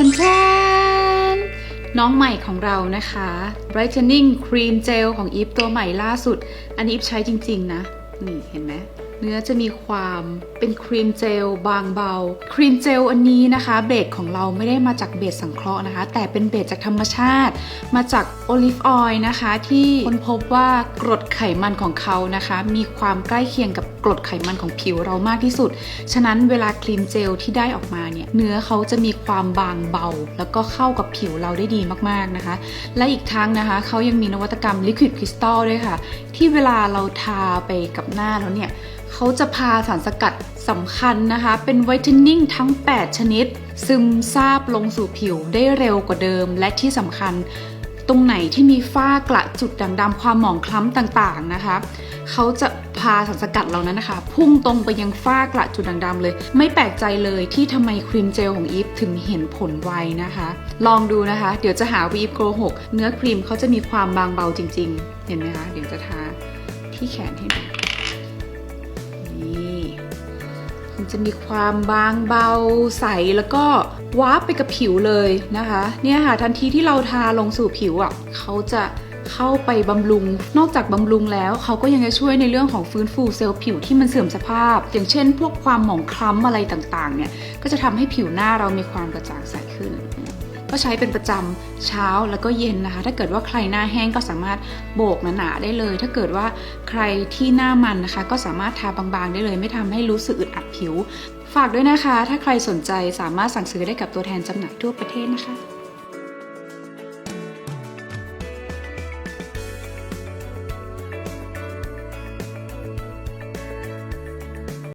ทันแทนน้องใหม่ของเรานะคะ Brightening Cream Gel ของอีฟตัวใหม่ล่าสุด อันนี้อีฟใช้จริง ๆ นะ นี่เห็นไหม เนื้อจะมีความเป็นครีมเจลบางเบา ครีมเจลอันนี้นะคะเบสของเราไม่ได้มาจากเบสสังเคราะห์นะคะ แต่เป็นเบสจากธรรมชาติ มาจากโอลิฟออยล์นะคะ ที่ค้นพบว่ากรดไขมันของเขานะคะ มีความใกล้เคียงกับกรดไขมันของผิวเรามากที่สุด ฉะนั้นเวลาครีมเจลที่ได้ออกมาเนี่ยเนื้อเขาจะมีความบางเบา แล้วก็เข้ากับผิวเราได้ดีมากๆนะคะ และอีกทั้งนะคะเขายังมีนวัตกรรมลิควิดคริสตัลด้วยค่ะ ที่เวลาเราทาไปกับหน้าแล้วเนี่ยเขาจะพาสารสกัดสำคัญนะคะ เป็นไวท์เทนนิ่งทั้ง 8 ชนิด ซึมซาบลงสู่ผิวได้เร็วกว่าเดิม และที่สำคัญ ตรงไหนที่มีฝ้ากระจุดด่างดำความหมองคล้ำต่างๆนะคะเขาจะพาสารสกัดเหล่านั้นนะคะ พุ่งตรงไปยังฝ้ากระจุดด่างดำเลย ไม่แปลกใจเลยที่ทำไมครีมเจลของอีฟถึงเห็นผลไวนะคะ ลองดูนะคะ เดี๋ยวจะหาวีฟโกหกเนื้อครีมเขาจะมีความบางเบาจริง ๆ เห็นไหมคะ เดี๋ยวจะทาที่แขนให้ดู มันจะมีความบางเบาใสแล้วก็วาร์ปไปกับผิวเลยนะคะ เนี่ยค่ะทันทีที่เราทาลงสู่ผิวอะเขาจะเข้าไปบำรุง นอกจากบำรุงแล้ว เขาก็ยังจะช่วยในเรื่องของฟื้นฟูเซลล์ผิวที่มันเสื่อมสภาพ อย่างเช่น พวกความหมองคล้ำอะไรต่างๆเนี่ยก็จะทำให้ผิวหน้าเรามีความกระจ่างใสขึ้น ก็ใช้เป็นประจำเช้าแล้วก็เย็นนะคะ ถ้าเกิดว่าใครหน้าแห้งก็สามารถโบกหนาๆได้เลย ถ้าเกิดว่าใครที่หน้ามันนะคะ ก็สามารถทาบางๆได้เลย ไม่ทำให้รู้สึกอึดอัดผิว ฝากด้วยนะคะ ถ้าใครสนใจสามารถสั่งซื้อได้กับตัวแทนจำหน่ายทั่วประเทศนะคะ